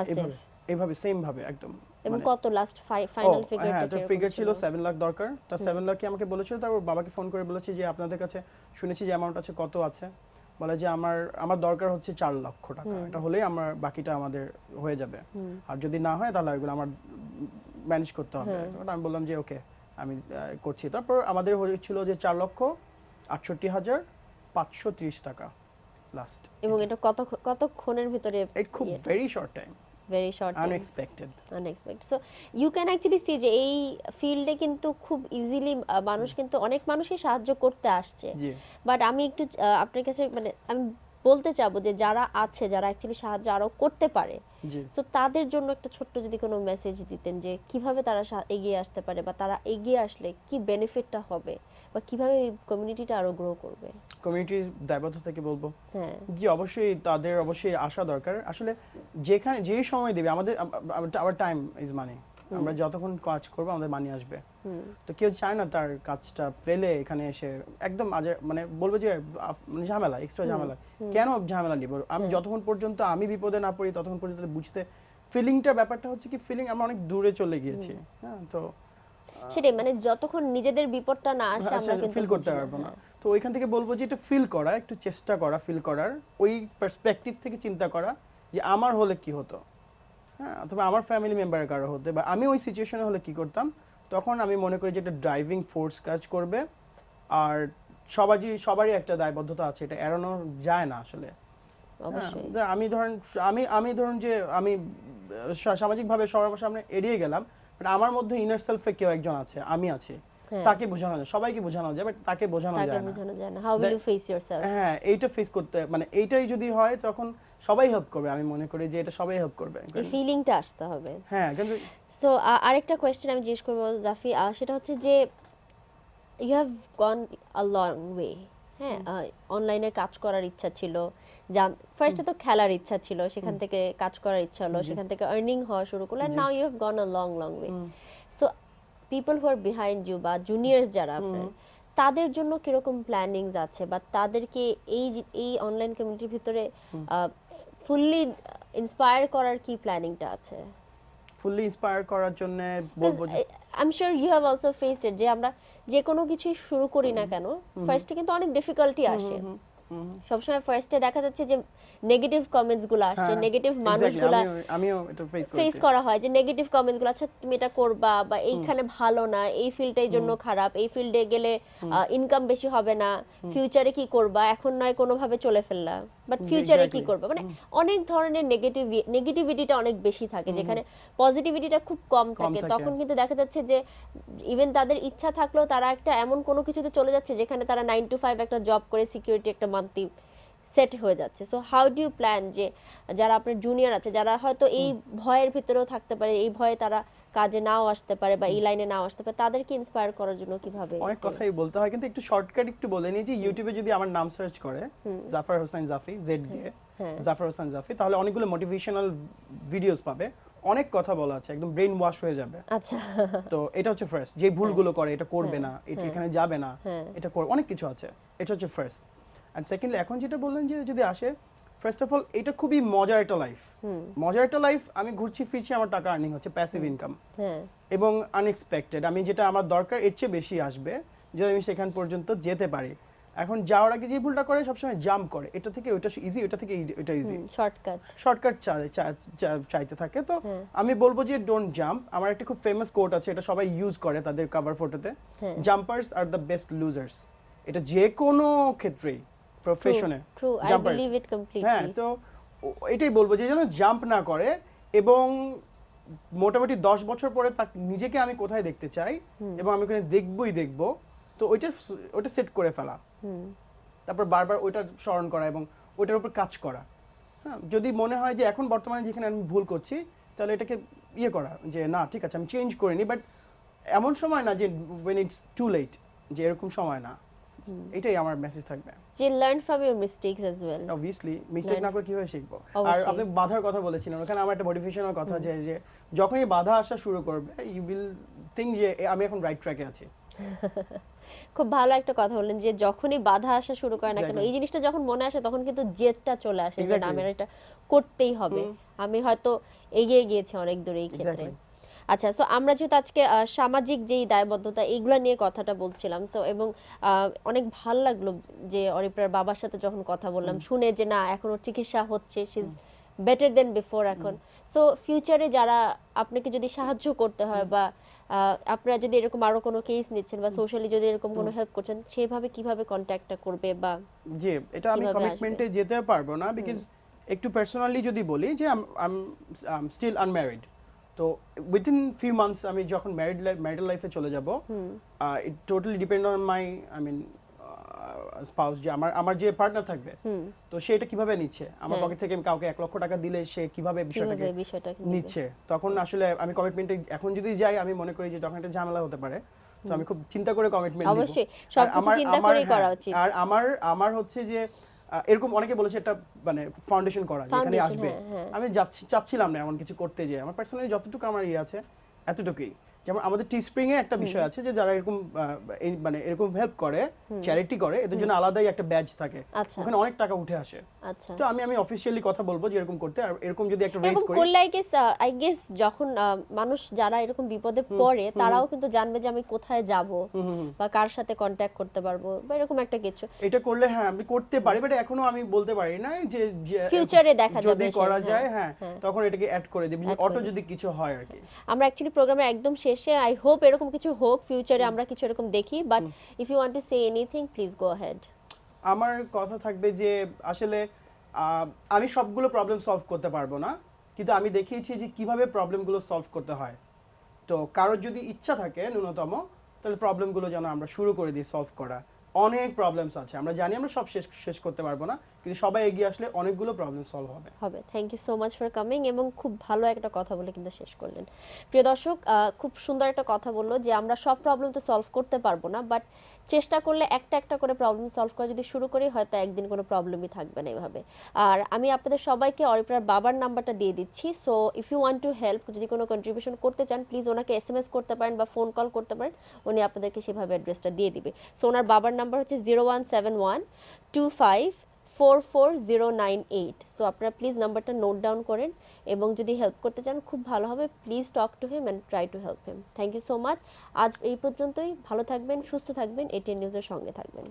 Speaker 1: Asif?
Speaker 2: এভাবে সেম ভাবে একদম।
Speaker 1: এবং
Speaker 2: মানে-
Speaker 1: কত লাস্ট ফাইনাল
Speaker 2: ও,
Speaker 1: ফিগারটা
Speaker 2: হ্যাঁ তো ফিগার ছিল সেভেন লাখ দরকার। তা সেভেন লাখই আমাকে বলেছিল? তারপর বাবাকে ফোন করে বলেছি যে আপনাদের কাছে শুনেছি যে অ্যামাউন্ট আছে কত আছে? বলে যে আমার আমার দরকার হচ্ছে চার লক্ষ টাকা। এটা হলেই আমার বাকিটা আমাদের হয়ে যাবে। আর যদি না হয় তাহলে ওইগুলো আমার ম্যানেজ করতে হবে। আমি বললাম যে ওকে আমি করছি। তারপর আমাদের হয়েছিল যে চার লক্ষ আটষট্টি হাজার পাঁচশো ত্রিশ টাকা লাস্ট
Speaker 1: এবং এটা কত কতক্ষণের ভিতরে
Speaker 2: খুব very short time
Speaker 1: very short
Speaker 2: unexpected
Speaker 1: unexpected so you can actually see যে এই ফিল্ডে কিন্তু খুব ইজিলি মানুষ কিন্তু অনেক মানুষই সাহায্য করতে আসছে। বাট আমি একটু আপনার কাছে মানে আমি বলতে চাবো যে যারা আছে যারা অ্যাকচুয়ালি সাহায্য আরও করতে পারে সো তাদের জন্য একটা ছোট্ট যদি কোনো মেসেজ দিতেন যে কীভাবে তারা এগিয়ে আসতে পারে বা তারা এগিয়ে আসলে কি বেনিফিটটা হবে বা কীভাবে কমিউনিটিটা আরও গ্রো করবে?
Speaker 2: কমিউনিটির দায়বদ্ধতা থেকে বলব?
Speaker 1: হ্যাঁ।
Speaker 2: জি অবশ্যই তাদের অবশ্যই আসা দরকার। আসলে যেখানে যে সময় দেবে আমাদের আওয়ার টাইম ইজ মানি আমরা যতক্ষণ কাজ করব আমাদের মানি আসবে। তো কেউ চায় না তার কাজটা ফেলে এখানে এসে একদম মানে বলব যে মানে ঝামেলা এক্সট্রা ঝামেলা। কেন ঝামেলা নিব? আমি যতক্ষণ পর্যন্ত আমি বিপদে না পড়ি ততক্ষণ পর্যন্ত বুঝতে ফিলিংটা ব্যাপারটা হচ্ছে কি ফিলিং আমরা অনেক দূরে চলে গিয়েছি। হ্যাঁ তো
Speaker 1: সেটাই মানে যতক্ষণ নিজেদের বিপদটা না আসে আমরা কিন্তু
Speaker 2: ফিল করতে পারব না। তো ওইখান থেকে বলব যে এটা ফিল করা একটু চেষ্টা করা ফিল করার ওই পার্সপেক্টিভ থেকে চিন্তা করা যে আমার হলে কি হতো? হ্যাঁ অথবা আমার ফ্যামিলি মেম্বারের কারও হতে বা আমি ওই সিচুয়েশনে হলে কি করতাম? তখন আমি মনে করি যে একটা ড্রাইভিং ফোর্স কাজ করবে। আর সবারই সবারই একটা দায়বদ্ধতা আছে এটা এড়ানো যায় না আসলে।
Speaker 1: অবশ্যই।
Speaker 2: হ্যাঁ, আমি ধরেন আমি আমি ধরুন যে আমি সামাজিকভাবে সবার সামনে এড়িয়ে গেলাম বাট আমার মধ্যে ইনার সেলফে কেউ একজন আছে আমি আছি। তাকে বোঝানো যায় সবাইকে বোঝানো যায় বাট তাকে বোঝানো যায় না।
Speaker 1: বোঝানো যায় না। How will you face yourself
Speaker 2: হ্যাঁ এইটা ফেস করতে মানে এইটাই যদি হয় তখন সবাই হেল্প করবে আমি মনে করি যে এটা সবাই হেল্প করবে।
Speaker 1: এই ফিলিংটা আসতে হবে।
Speaker 2: হ্যাঁ কিন্তু
Speaker 1: সো আরেকটা কোয়েশ্চেন আমি জিজ্ঞেস করব জাফি সেটা হচ্ছে যে you have gone a long way হ্যাঁ অনলাইনে কাজ করার ইচ্ছা ছিল ফার্স্টে তো খেলার ইচ্ছা ছিল সেখান থেকে কাজ করার ইচ্ছা হলো সেখান থেকে আর্নিং হওয়া শুরু করল now you have gone a long long way so people who are behind you বা জুনিয়র্স যারা আপনার তাদের জন্য কীরকম প্ল্যানিংস আছে? বা তাদেরকে এই এই অনলাইন কমিউনিটির ভিতরে ফুললি ইন্সপায়ার করার কি প্ল্যানিংটা আছে?
Speaker 2: ফুললি ইন্সপায়ার করার জন্য বলব
Speaker 1: I am sure you have also faced it যে আমরা যে কোনো কিছুই শুরু করি না কেন ফার্স্টে কিন্তু অনেক ডিফিকাল্টি আসে। সবসময় ফার্স্টে দেখা যাচ্ছে যে নেগেটিভ কমেন্টসগুলো আসছে
Speaker 2: হ্যাঁ,
Speaker 1: নেগেটিভ
Speaker 2: মানুষ
Speaker 1: মানুষগুলা
Speaker 2: আমিও- এটা ফেস
Speaker 1: ফেস করা হয় যে নেগেটিভ কমেন্টসগুলো আচ্ছা তুমি এটা করবা বা এইখানে ভালো না এই ফিল্ডটাই জন্য খারাপ এই ফিল্ডে গেলে ইনকাম বেশি হবে না ফিউচারে কি করবা এখন নয় কোনোভাবে চলে ফেললা। বাট ফিউচারে কি
Speaker 2: exactly.
Speaker 1: করবা? মানে অনেক ধরনের নেগেটিভ নেগেটিভিটিটা অনেক বেশি থাকে যেখানে পজিটিভিটিটা খুব কম থাকে।
Speaker 2: থাকে।
Speaker 1: তখন কিন্তু দেখা যাচ্ছে যে ইভেন তাদের ইচ্ছা থাকলেও তারা একটা এমন কোনো কিছুতে চলে যাচ্ছে যেখানে তারা নাইন টু ফাইভ একটা জব করে সিকিউরিটি একটা মান্থলি সেট হয়ে যাচ্ছে। So how do you plan যে যারা আপনার জুনিয়র আছে যারা হয়তো এই ভয়ের ভিতরেও থাকতে পারে এই ভয়ে তারা কাজে নাও আসতে পারে বা এই লাইনে নাও আসতে পারে তাদেরকে ইন্সপায়ার করার জন্য কীভাবে
Speaker 2: অনেক কথাই বলতে হয় কিন্তু একটু শর্টকাট একটু বলে নিই যে ইউটিউবে যদি আমার নাম সার্চ করে জাফর হোসেন জাফি জেড দিয়ে
Speaker 1: হ্যাঁ।
Speaker 2: জাফর হোসেন জাফি তাহলে অনেকগুলো মোটিভেশনাল ভিডিওস পাবে। অনেক কথা বলা আছে একদম ব্রেন ওয়াশ হয়ে যাবে।
Speaker 1: আচ্ছা।
Speaker 2: তো এটা হচ্ছে ফার্স্ট যে ভুলগুলো করে এটা করবে না এটা এখানে যাবে না
Speaker 1: হ্যাঁ।
Speaker 2: এটা কর অনেক কিছু আছে এটা হচ্ছে ফার্স্ট অ্যান্ড সেকেন্ডলি এখন যেটা বললেন যে যদি আসে ফার্স্ট অফ অল এটা খুবই মজার একটা লাইফ মজার একটা লাইফ আমি ঘুরছি ফিরছি আমার টাকা আর্নিং হচ্ছে প্যাসিভ ইনকাম
Speaker 1: হ্যাঁ।
Speaker 2: এবং আনএক্সপেক্টেড আমি যেটা আমার দরকার এর চেয়ে বেশি আসবে যদি আমি সেখান পর্যন্ত যেতে পারি। এখন যাওয়ার আগে যে ভুলটা করে সবসময় জাম্প করে। এটা থেকে ওইটা ইজি ওইটা থেকে ওইটা ইজি
Speaker 1: শর্টকাট
Speaker 2: শর্টকাট চাইতে থাকে। তো আমি বলব যে ডোন্ট জাম্প আমার একটা খুব ফেমাস কোট আছে এটা সবাই ইউজ করে তাদের কভার ফটোতে
Speaker 1: হ্যাঁ।
Speaker 2: Jumpers are the best losers এটা যে কোনো ক্ষেত্রেই। প্রফেশনে
Speaker 1: ট্রু আই বিলিভ ইট
Speaker 2: হ্যাঁ তো এটাই বলব যে যেন জাম্প না করে এবং মোটামুটি দশ বছর পরে তাকে নিজেকে আমি কোথায় দেখতে চাই এবং আমি ওখানে দেখবই দেখব তো ওইটা ওইটা সেট করে ফেলা। তারপর বারবার ওইটা স্মরণ করা এবং ওইটার উপর কাজ করা। হ্যাঁ যদি মনে হয় যে এখন বর্তমানে যেখানে আমি ভুল করছি তাহলে এটাকে ইয়ে করা যে না ঠিক আছে আমি চেঞ্জ করিনি বাট এমন সময় না যে ওয়েন ইটস টু লেট যে এরকম সময় না। এটাই আমার মেসেজ থাকবে।
Speaker 1: যে learn from your mistakes as well
Speaker 2: obviously mistake. না করে কীভাবে শিখব? আর আপনি বাধার কথা বলেছিলেন ওখানে আমার একটা মোটিভেশনাল কথা যে যে যখনই বাধা আসা শুরু করবে ইউ উইল থিঙ্ক যে আমি এখন রাইট ট্র্যাকে আছি।
Speaker 1: খুব ভালো একটা কথা বললেন যে যখনই বাধা আসা শুরু করে না কেন এই জিনিসটা যখন মনে আসে তখন কিন্তু জেদটা চলে আসে যে না আমার এটা করতেই হবে। আমি হয়তো এগিয়ে গিয়েছি অনেক দূরে এই ক্ষেত্রে. আচ্ছা সো আমরা যেহেতু আজকে সামাজিক যেই দায়বদ্ধতা এইগুলো নিয়ে কথাটা বলছিলাম সো এবং অনেক ভালো লাগল যে অরিপ্রার বাবার সাথে যখন কথা বললাম শুনে যে না এখন ওর চিকিৎসা হচ্ছে সি বেটার দেন বিফোর এখন। সো ফিউচারে যারা আপনাকে যদি সাহায্য করতে হয় বা আপনারা যদি এরকম আরও কোনো কেস নিচ্ছেন বা সোশ্যালি যদি এরকম কোনো হেল্প করছেন সেভাবে কীভাবে কন্ট্যাক্টটা করবে বা
Speaker 2: যে এটা আমি কমিটমেন্টে যেতে পারব না বিকজ একটু পার্সোনালি যদি বলি যে আই এম স্টিল আনম্যারিড তো উইদিন ফিউ মান্থস আমি যখন ম্যারিড লাইফ ম্যারিটাল লাইফে চলে যাব it totally depend on my I mean spouse যে আমার আমার যে পার্টনার থাকবে তো সে এটা কীভাবে নিচ্ছে? আমার
Speaker 1: হ্যাঁ।
Speaker 2: পকেট থেকে আমি কাউকে এক লক্ষ টাকা দিলে সে কীভাবে বিষয়টাকে নিচ্ছে? তখন আসলে আমি কমিটমেন্টে এখন যদি যাই আমি মনে করি যে তখন একটা ঝামেলা হতে পারে। তো আমি খুব চিন্তা করে কমিটমেন্ট
Speaker 1: অবশ্যই, সবকিছু চিন্তা করেই করা উচিত।
Speaker 2: আর আমার আমার হচ্ছে যে এরকম অনেকে বলেছে একটা মানে ফাউন্ডেশন করা যেখানে আসবে।
Speaker 1: হ্যাঁ, হ্যাঁ।
Speaker 2: আমি যাচ্ছি চাচ্ছিলাম না এমন কিছু করতে যে আমার পার্সোনালি যতটুকু আমার ইয়ে আছে এতটুকুই। যেমন আমাদের টি স্প্রিং এ একটা বিষয় আছে যে যারা এরকম মানে এরকম হেল্প করে চ্যারিটি করে এদের জন্য আলাদাই একটা ব্যাচ থাকে।
Speaker 1: আচ্ছা।
Speaker 2: ওখানে অনেক টাকা উঠে আসে।
Speaker 1: আচ্ছা।
Speaker 2: তো আমি আমি অফিসিয়ালি কথা বলব যে এরকম করতে আর এরকম যদি একটা
Speaker 1: এরকম
Speaker 2: করি
Speaker 1: করলে আই গেস আই গেস যখন মানুষ যারা এরকম বিপদে পড়ে তারাও কিন্তু জানবে যে আমি কোথায় যাব বা কার সাথে কন্ট্যাক্ট করতে পারব বা এরকম একটা কিছু।
Speaker 2: এটা করলে হ্যাঁ আমি করতে পারি বাট এখনও আমি বলতে পারি না যে
Speaker 1: ফিউচারে দেখা
Speaker 2: যদি
Speaker 1: যাবে সে,
Speaker 2: করা
Speaker 1: হ্যাঁ,
Speaker 2: যায় হ্যাঁ।
Speaker 1: হ্যাঁ।
Speaker 2: তখন এটাকে অ্যাড করে দিবি অটো যদি কিছু হয় আর কি।
Speaker 1: আমরা অ্যাকচুয়ালি প্রোগ্রামের একদম শেষে আই হোপ এরকম কিছু হোক ফিউচারে আমরা কিছু এরকম দেখি but if you want to say anything please go head
Speaker 2: আমার কথা থাকবে যে আসলে আমি সবগুলো প্রবলেম সলভ করতে পারব না কিন্তু আমি দেখিয়েছি যে কীভাবে প্রবলেমগুলো সলভ করতে হয়। তো কারোর যদি ইচ্ছা থাকে ন্যূনতম তাহলে প্রবলেমগুলো যেন আমরা শুরু করে দিই সলভ করা। অনেক প্রবলেমস আছে আমরা জানি আমরা সব শেষ শেষ করতে পারব না কিন্তু সবাই এগিয়ে আসলে অনেকগুলো প্রবলেম সলভ হবে।
Speaker 1: হবে। Thank you so much for coming এবং খুব ভালো একটা কথা বলে কিন্তু শেষ করলেন। প্রিয় দর্শক খুব সুন্দর একটা কথা বলল যে আমরা সব প্রবলেম তো সলভ করতে পারব না বাট চেষ্টা করলে একটা একটা করে প্রবলেম সলভ করা যদি শুরু করি, হয়তো একদিন কোনো প্রবলেমই থাকবে না এভাবে। আর আমি আপনাদের সবাইকে অরিপ্রার বাবার নাম্বারটা দিয়ে দিচ্ছি so if you want to help যদি কোনো কন্ট্রিবিউশন করতে চান প্লিজ ওনাকে এস এম এস করতে পারেন বা ফোন কল করতে পারেন, উনি আপনাদেরকে সেভাবে অ্যাড্রেসটা দিয়ে দিবে। সো ওনার বাবার নাম্বার হচ্ছে zero one seven one two five four four zero nine eight so আপনারা প্লিজ নাম্বারটা নোট ডাউন করেন এবং যদি হেল্প করতে চান, খুব ভালো হবে। Please talk to him and try to help him thank you so much আজ এই পর্যন্তই। ভালো থাকবেন, সুস্থ থাকবেন। এটিএন নিউজের সঙ্গে থাকবেন।